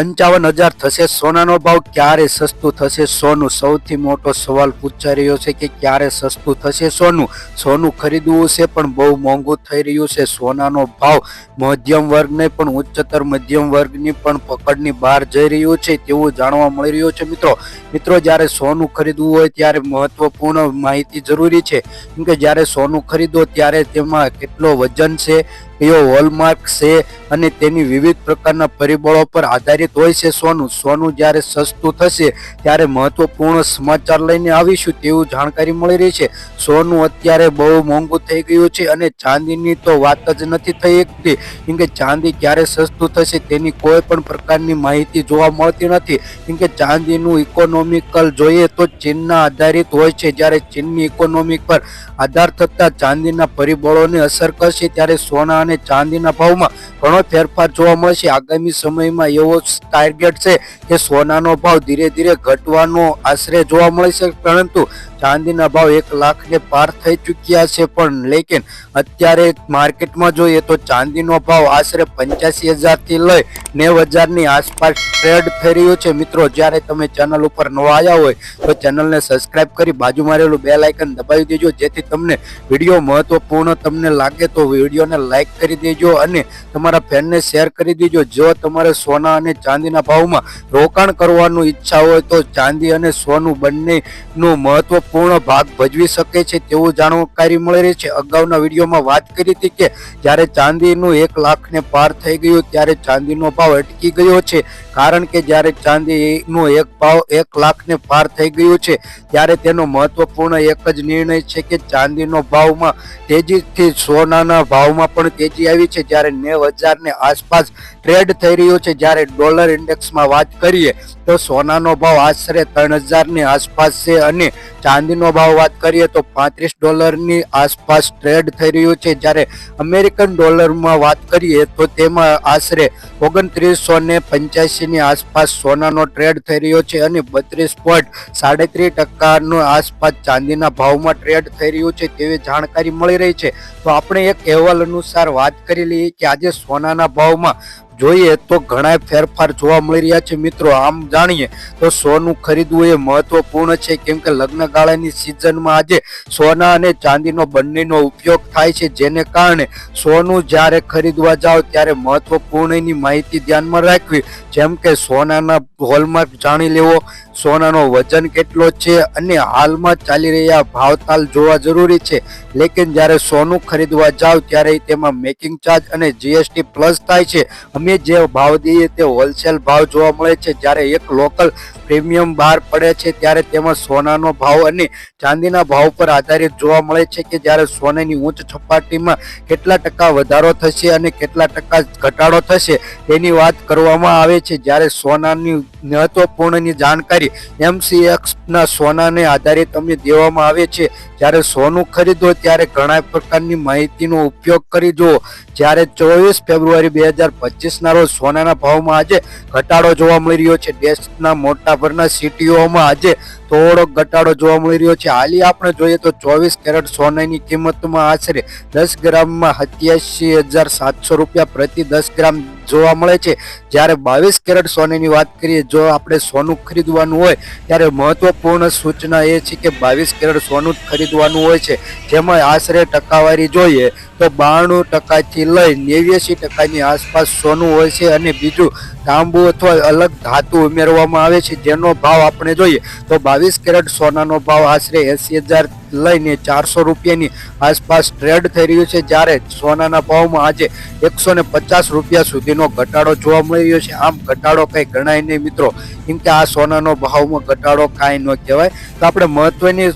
પંચાવન હજાર થશે. સોનાનો ભાવ ક્યારે સસ્તું થશે? સોનું, સૌથી મોટો સવાલ પૂછાઈ રહ્યો છે કે ક્યારે સસ્તું થશે સોનું? સોનું ખરીદવું છે, પણ બહુ મોંઘું થઈ રહ્યું છે. સોનાનો ભાવ મધ્યમ વર્ગને પણ ઉચ્ચતર મધ્યમ વર્ગની પણ પકડની બહાર જઈ રહ્યું છે તેવું જાણવા મળી રહ્યું છે મિત્રો. મિત્રો, જ્યારે સોનું ખરીદવું હોય ત્યારે મહત્વપૂર્ણ માહિતી જરૂરી છે. કેમ કે જ્યારે સોનું ખરીદો ત્યારે તેમાં કેટલો વજન છે કયો હોલમાર્ક છે અને તેની વિવિધ પ્રકારના પરિબળો પર આધારિત હોય છે સોનું. સોનું જ્યારે સસ્તું થશે ત્યારે મહત્વપૂર્ણ સમાચાર લઈને આવીશું તેવું જાણકારી મળી રહી છે. સોનું અત્યારે બહુ મોંઘું થઈ ગયું છે અને ચાંદીની તો વાત જ નથી થઈ શકતી કેમ કે ચાંદી ક્યારે સસ્તું થશે તેની કોઈ પણ પ્રકારની માહિતી જોવા મળતી નથી. કેમ કે ચાંદીનું ઇકોનોમિકલ જોઈએ તો ચીનના આધારિત હોય છે. જ્યારે ચીનની ઇકોનોમિક પર આધાર થતા ચાંદીના પરિબળોને અસર કરશે ત્યારે સોના અને ચાંદીના ભાવમાં ઘણો ફેરફાર જોવા મળશે આગામી સમયમાં એવો ટાર્ગેટ છે કે સોનાનો ભાવ ધીરે ધીરે ઘટવાનો આશરે જોવા મળશે પરંતુ ચાંદીના ભાવ એક લાખને પાર થઈ ચૂક્યા છે પણ લેકિન અત્યારે માર્કેટમાં જોઈએ તો ચાંદીનો ભાવ આશરે પંચ્યાસી હજારથી લઈ નેવ હજારની આસપાસ ટ્રેડ થઈ રહ્યો છે. મિત્રો, જ્યારે તમે ચેનલ ઉપર નવા આવ્યા હોય તો ચેનલને સબસ્ક્રાઇબ કરી બાજુમાં રહેલું બે લાઇકન દબાવી દેજો. જેથી તમને વીડિયો મહત્વપૂર્ણ તમને લાગે તો વિડીયોને લાઈક કરી દેજો અને તમારા ફેનને શેર કરી દેજો. જો તમારે સોના અને ચાંદીના ભાવમાં રોકાણ કરવાનું ઈચ્છા હોય તો ચાંદી અને સોનું બંનેનો મહત્વપૂર્ણ ભાગ ભજવી શકે છે તેવું જાણકારી મળી રહી છે. અગાઉના વિડીયોમાં વાત કરી હતી કે જ્યારે ચાંદીનું એક લાખને પાર થઈ ગયું ત્યારે ચાંદીનો ભાવ અટકી ગયો છે. કારણ કે જ્યારે ચાંદીનો એક ભાવ એક લાખને પાર થઈ ગયો છે ત્યારે તેનો મહત્વપૂર્ણ એક જ નિર્ણય છે કે ચાંદીનો ભાવમાં તેજીથી સોનાના ભાવમાં પણ તેજી આવી છે જ્યારે નેવ હજારની આસપાસ ટ્રેડ થઈ રહ્યો છે. જ્યારે ડોલર ઇન્ડેક્સમાં વાત કરીએ તો સોનાનો ભાવ આશરે ત્રણ હજારની આસપાસ છે અને ચાંદીનો ભાવ વાત કરીએ તો પાંત્રીસ ડોલરની આસપાસ ટ્રેડ થઈ રહ્યું છે. જ્યારે અમેરિકન ડોલરમાં વાત કરીએ તો તેમાં આશરે ઓગણત્રીસો ને પંચ્યાસીની આસપાસ સોનાનો ટ્રેડ થઈ રહ્યો છે અને બત્રીસ પોઈન્ટ સાડત્રીસ ટકાનો આસપાસ ચાંદીના ભાવમાં ટ્રેડ થઈ રહ્યું છે તેવી જાણકારી મળી રહી છે. તો આપણે એક અહેવાલ અનુસાર વાત કરી લઈએ કે આજે સોનાના ભાવમાં જોઈએ તો ઘણા ફેરફાર જોવા મળી રહ્યા છે મિત્રો. આમ જાણીએ તો સોનું ખરીદવું એ મહત્વપૂર્ણ છે. કેમ કે લગ્ન ગાળાની સિઝનમાં આજે સોના અને ચાંદીનો બંનેનો ઉપયોગ થાય છે. જેને કારણે સોનું જ્યારે ખરીદવા જાઓ ત્યારે મહત્વપૂર્ણની માહિતી ધ્યાનમાં રાખવી. જેમ કે સોનાના હોલમાર્ક જાણી લેવો, સોનાનો વજન કેટલો છે અને હાલમાં ચાલી રહ્યા ભાવતાલ જોવા જરૂરી છે. લેકિન જ્યારે સોનું ખરીદવા જાઓ ત્યારે તેમાં મેકિંગ ચાર્જ અને જીએસટી પ્લસ થાય છે. અમે જે ભાવ દઈએ તે હોલસેલ ભાવ જોવા મળે છે. જ્યારે એક લોકલ પ્રીમિયમ બહાર પડે છે ત્યારે તેમાં સોનાનો ભાવ અને ચાંદીના ભાવ પર આધારિત જોવા મળે છે કે જ્યારે સોનાની ઉચ્ચ સપાટીમાં કેટલા ટકા વધારો થશે અને કેટલા ટકા ઘટાડો થશે તેની વાત કરવામાં આવે છે. જ્યારે સોનાની મહત્વપૂર્ણની જાણકારી એમસીએક્સના સોનાને આધારિત અમને દેવામાં આવે છે. જ્યારે સોનું ખરીદો ત્યારે ઘણા પ્રકારની માહિતીનો ઉપયોગ કરી જુઓ. જ્યારે ચોવીસ ફેબ્રુઆરી બે હજાર પચીસના રોજ સોનાના ભાવમાં આજે ઘટાડો જોવા મળી રહ્યો છે. દેશના મોટાભાગના સિટીઓમાં આજે થોડો ઘટાડો જોવા મળી રહ્યો છે. હાલી આપણે જોઈએ તો ચોવીસ કેરેટ સોનાની કિંમતમાં આશરે દસ ગ્રામમાં સત્યાસી હજાર સાતસો રૂપિયા પ્રતિ દસ ગ્રામ જોવા મળે છે. જ્યારે બાવીસ કેરેટ સોનાની વાત કરીએ, જો આપણે સોનું ખરીદવાનું હોય, ત્યારે મહત્વપૂર્ણ સૂચના એ છે કે બાવીસ કેરેટ સોનું ખરીદવાનું હોય છે. જેમાં આશરે ટકાવારી જોઈએ તો બાણું ટકાથી લઈ નેવ્યાસી ટકાની આસપાસ સોનું હોય છે અને બીજું તાંબુ અથવા અલગ ધાતુ ઉમેરવામાં આવે છે, જેનો ભાવ આપણે જોઈએ તો બાવીસ કેરેટ સોનાનો ભાવ આશરે એસી હજાર લઈને ચારસો રૂપિયાની આસપાસ ટ્રેડ થઈ રહ્યું છે, જ્યારે સોનાના ભાવમાં આજે એકસો ને પચાસ રૂપિયા સુધીનો ઘટાડો જોવા મળી રહ્યો છે. આમ ઘટાડો કંઈ ગણાય નહીં મિત્રો. કેમ કે આ સોનાનો ભાવમાં ઘટાડો કાંઈ ન કહેવાય. તો આપણે મહત્વની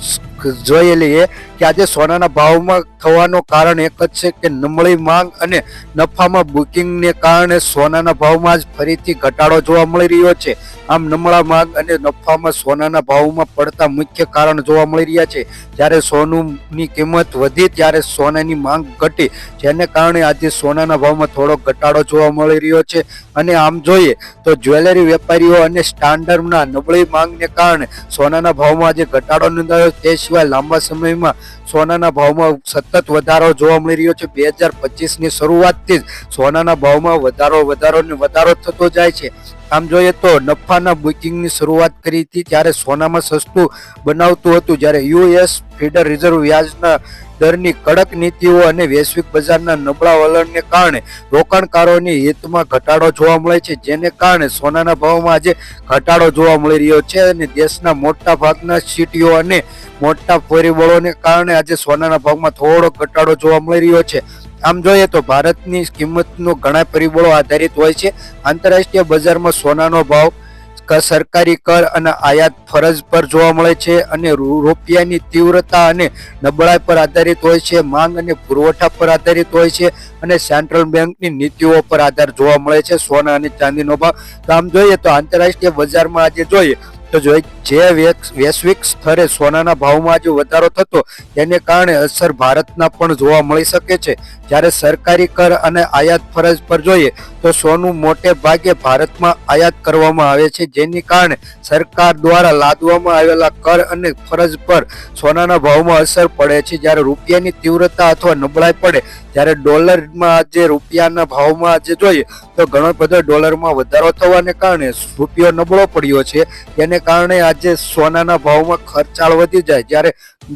જોઈ લઈએ કે આજે સોનાના ભાવમાં થવાનું કારણ એક જ છે કે નબળી માંગ અને નફામાં બુકિંગને કારણે સોનાના ભાવમાં જ ફરીથી ઘટાડો જોવા મળી રહ્યો છે. આમ નબળા માંગ અને નફામાં સોનાના ભાવમાં પડતા મુખ્ય કારણ જોવા મળી રહ્યા છે. જ્યારે સોનુની કિંમત વધી ત્યારે સોનાની માંગ ઘટી, જેને કારણે આજે સોનાના ભાવમાં થોડો ઘટાડો જોવા મળી રહ્યો છે. અને આમ જોઈએ તો જ્વેલરી વેપારીઓ અને સ્ટાન્ડર્ડના નબળી માંગને કારણે સોનાના ભાવમાં આજે ઘટાડો નોંધાયો. તે સિવાય લાંબા સમયમાં સોનાના ભાવમાં સતત સતત વધારો જોવા મળી રહ્યો છે. બે હજાર પચીસની શરૂઆતથી જ સોનાના ભાવમાં વધારો વધારો ને વધારો થતો જાય છે. આમ જોઈએ તો નફાના બુકિંગની શરૂઆત કરી હતી ત્યારે સોનામાં સસ્તું બનાવતું હતું. જ્યારે યુએસ ફેડરલ રિઝર્વ વ્યાજના દરની કડક નીતિઓ અને વૈશ્વિક બજારના નબળા વલણને કારણે રોકાણકારોની હિતમાં ઘટાડો જોવા મળે છે, જેને કારણે સોનાના ભાવમાં આજે ઘટાડો જોવા મળી રહ્યો છે અને દેશના મોટા ભાગના સિટીઓ અને મોટા પરિબળોને કારણે આજે સોનાના ભાવમાં થોડો ઘટાડો જોવા મળી રહ્યો છે. આમ જોઈએ તો ભારતની કિંમતનો ઘણા પરિબળો આધારિત હોય છે. આંતરરાષ્ટ્રીય બજારમાં સોનાનો ભાવ સરકારી કર અને આયાત ફરજ પર જોવા મળે છે અને રૂપિયાની તીવ્રતા અને નબળાઈ પર આધારિત હોય છે, માંગ અને પુરવઠા પર આધારિત હોય છે અને સેન્ટ્રલ બેંકની નીતિઓ પર આધાર જોવા મળે છે. સોના અને ચાંદીનો ભાવ. તો આમ જોઈએ તો આંતરરાષ્ટ્રીય બજારમાં આજે જોઈએ તો જો જે વેક- વૈશ્વિક સ્તરે સોનાના ભાવમાં આજે વધારો થતો, તેને કારણે અસર ભારતના પણ જોવા મળી શકે છે. જ્યારે સરકારી કર અને આયાત ફરજ પર જોઈએ, તો સોનું મોટે ભાગે ભારતમાં આયાત કરવામાં આવે છે. જેની કારણે સરકાર દ્વારા લાદવામાં આવેલા કર અને ફરજ પર સોનાના ભાવમાં અસર પડે છે. જ્યારે રૂપિયાની તીવ્રતા અથવા નબળાઈ પડે જ્યારે ડોલરમાં આજે રૂપિયાના ભાવમાં આજે જોઈએ, તો ઘણો બધો ડોલરમાં વધારો થવાને કારણે રૂપિયો નબળો પડ્યો છે. તેને કારણે આજે સોનાના ભાવમાં ખર્ચાળ વધી જાય. જ્યારે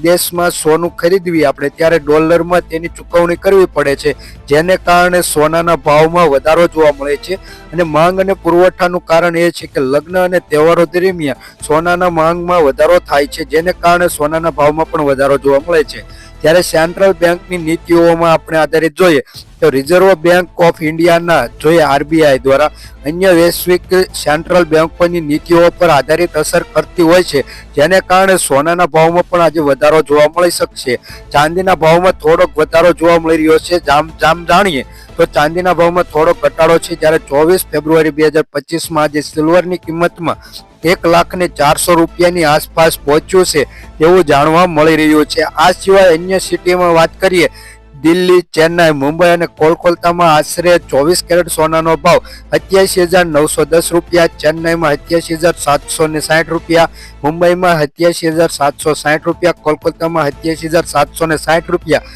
દેશમાં સોનું ખરીદવી આપણે ત્યારે ડોલરમાં તેની ચૂકવણી કરવી પડે છે, જેને કારણે સોનાના ભાવમાં વધારો જોવા મળે છે. અને માંગ અને પુરવઠાનું કારણ એ છે કે લગ્ન અને તહેવારો દરમિયાન સોનાના માંગમાં વધારો થાય છે, જેને કારણે સોનાના ભાવમાં પણ વધારો જોવા મળે છે. ત્યારે સેન્ટ્રલ બેંકની નીતિઓમાં આપણે આધારિત જોઈએ તો રિઝર્વ બેંક ઓફ ઇન્ડિયાના જોઈએ આરબીઆઈ દ્વારા અન્ય વૈશ્વિક સેન્ટ્રલ બેંકોની નીતિઓ પર આધારિત અસર કરતી હોય છે. જેને કારણે સોનાના ભાવમાં પણ આજે વધારો જોવા મળી શકશે. ચાંદીના ભાવમાં થોડોક વધારો જોવા મળી રહ્યો છે. જામ જામ જાણીએ તો ચાંદીના ભાવમાં થોડો ઘટાડો છે. જ્યારે ચોવીસ ફેબ્રુઆરી બે હજાર પચીસમાં આજે સિલ્વરની કિંમતમાં એક લાખ ને ચારસો રૂપિયાની આસપાસ પહોંચ્યું છે, એવું જાણવા મળી રહ્યું છે. આ સિવાય અન્ય સિટીમાં વાત કરીએ દિલ્હી, ચેન્નાઈ, મુંબઈ અને કોલકાતામાં આશરે ચોવીસ કેરેટ સોનાનો ભાવ સત્યાસી હજાર નવસો દસ રૂપિયા, ચેન્નાઈમાં સત્યાસી હજાર સાતસો ને સાઠ રૂપિયા, મુંબઈમાં સત્યાસી હજાર સાતસો સાઠ રૂપિયા, કોલકાતામાં સત્યાસી હજાર સાતસો ને સાઠ રૂપિયા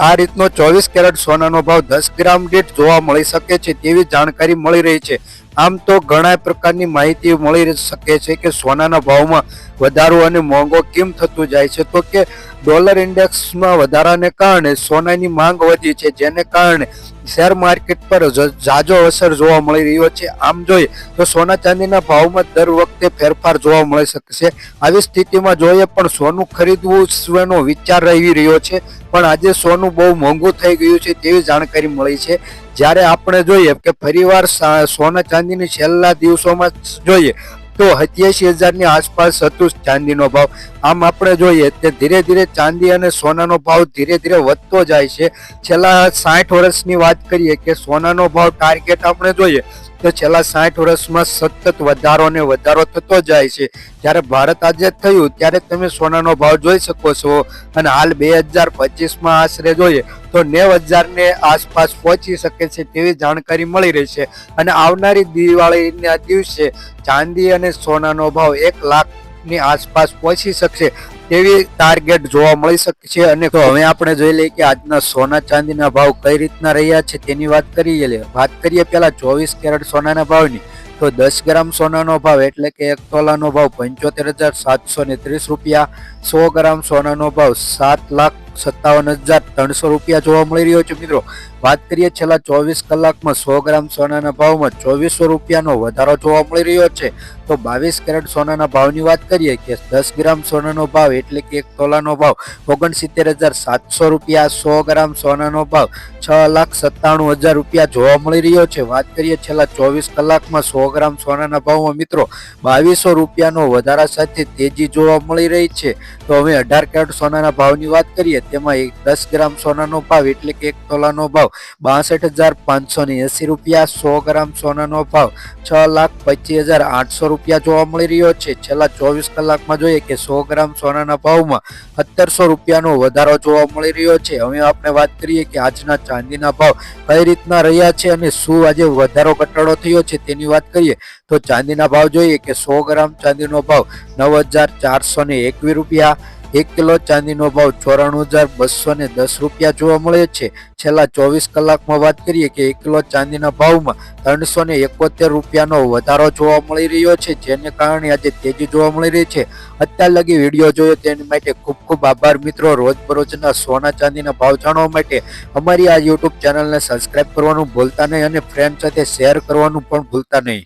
આ રીતનો ચોવીસ કેરેટ સોનાનો ભાવ દસ ગ્રામ દીઠ જોવા મળી શકે છે તેવી જાણકારી મળી રહી છે. આમ તો ઘણા પ્રકારની માહિતી મળી શકે છે કે સોનાના ભાવમાં વધારો અને મોંઘો કેમ થતું જાય છે? તો કે ડોલર ઇન્ડેક્સમાં વધારાને કારણે સોનાની માંગ વધી છે, જેને કારણે શેર માર્કેટ પર જાજો અસર જોવા મળી રહ્યો છે. આમ જોઈએ તો સોના ચાંદીના ભાવમાં દર વખતે ફેરફાર જોવા મળી શકશે આવી સ્થિતિમાં જોઈએ પણ સોનું ખરીદવું વિચાર રહી રહ્યો છે? પણ આજે સોનું બહુ મોંઘું થઈ ગયું છે તેવી જાણકારી મળી છે. જ્યારે આપણે જોઈએ કે ફરીવાર સોના ચાંદીની છેલ્લા દિવસોમાં જોઈએ તો સત્યાસી હજારની આસપાસ હતું ચાંદીનો ભાવ. આમ આપણે જોઈએ તે ધીરે ધીરે ચાંદી અને સોનાનો ભાવ ધીરે ધીરે વધતો જાય છે. છેલ્લા સાઠ વર્ષની વાત કરીએ કે સોનાનો ભાવ ટાર્ગેટ આપણે જોઈએ તો છેલ્લા સાઠ વર્ષમાં સતત વધારો ને વધારો થતો જાય છે. જ્યારે ભારત આઝાદ થયું, ત્યારે તમે સોનાનો ભાવ જોઈ શકો છો. અને હાલ બે હજાર પચીસમાં આશરે જોઈએ, તો નેવ હજારને આસપાસ પહોંચી શકે છે તેવી જાણકારી મળી રહી છે. અને આવનારી દિવાળીના દિવસે ચાંદી અને સોનાનો ભાવ એક લાખની આસપાસ પહોંચી શકશે. તેવી ટાર્ગેટ જોવા મળી શકે છે. અને તો હવે આપણે જોઈ લઈએ કે આજના સોના ચાંદીના ભાવ કઈ રીતના રહ્યા છે તેની વાત કરીએ લે. વાત કરીએ પહેલા ચોવીસ કેરેટ સોનાના ભાવની. તો દસ ગ્રામ સોનાનો ભાવ એટલે કે એક તોલાનો ભાવ પંચોતેર હજાર સાતસો ને ત્રીસ રૂપિયા. સો ગ્રામ સોનાનો ભાવ સાત લાખ સત્તાવન હજાર ત્રણસો રૂપિયા જોવા મળી રહ્યો છે મિત્રો. વાત કરીએ છેલ્લા ચોવીસ કલાકમાં સો ગ્રામ સોનાના ભાવમાં ચોવીસો રૂપિયાનો વધારો જોવા મળી રહ્યો છે. તો બાવીસ કેરેટ સોનાના ભાવની વાત કરીએ કે દસ ગ્રામ સોનાનો ભાવ એટલે કે એક તોલાનો ભાવ ઓગણસિત્તેર હજાર સાતસો રૂપિયા, સો ગ્રામ સોનાનો ભાવ છ લાખ સત્તાણું હજાર રૂપિયા જોવા મળી રહ્યો છે. વાત કરીએ છેલ્લા ચોવીસ કલાકમાં સો ગ્રામ સોનાના ભાવમાં મિત્રો બાવીસો રૂપિયાનો વધારા સાથે તેજી જોવા મળી રહી છે. તો હવે અઢાર કેરેટ સોનાના ભાવની વાત કરીએ તેમાં એક દસ ગ્રામ સોનાનો ભાવ એટલે કે એક તોલાનો ભાવ બાસઠ હજાર પાંચસો ને એસી રૂપિયા, સો ગ્રામ સોનાનો ભાવ છ લાખ પચીસ હજાર આઠસો રૂપિયા જોવા મળી રહ્યો છે. છેલ્લા ચોવીસ કલાકમાં જોઈએ કે સો ગ્રામ સોનાના ભાવમાં સત્તરસો રૂપિયાનો વધારો જોવા મળી રહ્યો છે. હવે આપણે વાત કરીએ કે આજના ચાંદીના ભાવ કઈ રીતના રહ્યા છે અને શું આજે વધારો ઘટાડો થયો છે તેની વાત કરીએ તો ચાંદીના ભાવ જોઈએ કે સો ગ્રામ ચાંદીનો ભાવ નવ હજાર ચારસો ને એકવીસ રૂપિયા એક કિલો ચાંદીનો ભાવ ચોરાણું હજાર બસો દસ રૂપિયા જોવા મળે છે. છેલ્લા ચોવીસ કલાકમાં વાત કરીએ કે એક કિલો ચાંદીના ભાવમાં ત્રણસો ને એકોતેર રૂપિયાનો વધારો જોવા મળી રહ્યો છે, જેને કારણે આજે તેજી જોવા મળી રહી છે. અત્યાર લગી વીડિયો જોયો તેની માટે ખૂબ ખૂબ આભાર મિત્રો. રોજબરોજના સોના ચાંદીના ભાવ જાણવા માટે અમારી આ યુટ્યુબ ચેનલને સબસ્ક્રાઇબ કરવાનું ભૂલતા નહીં અને ફ્રેન્ડ સાથે શેર કરવાનું પણ ભૂલતા નહીં.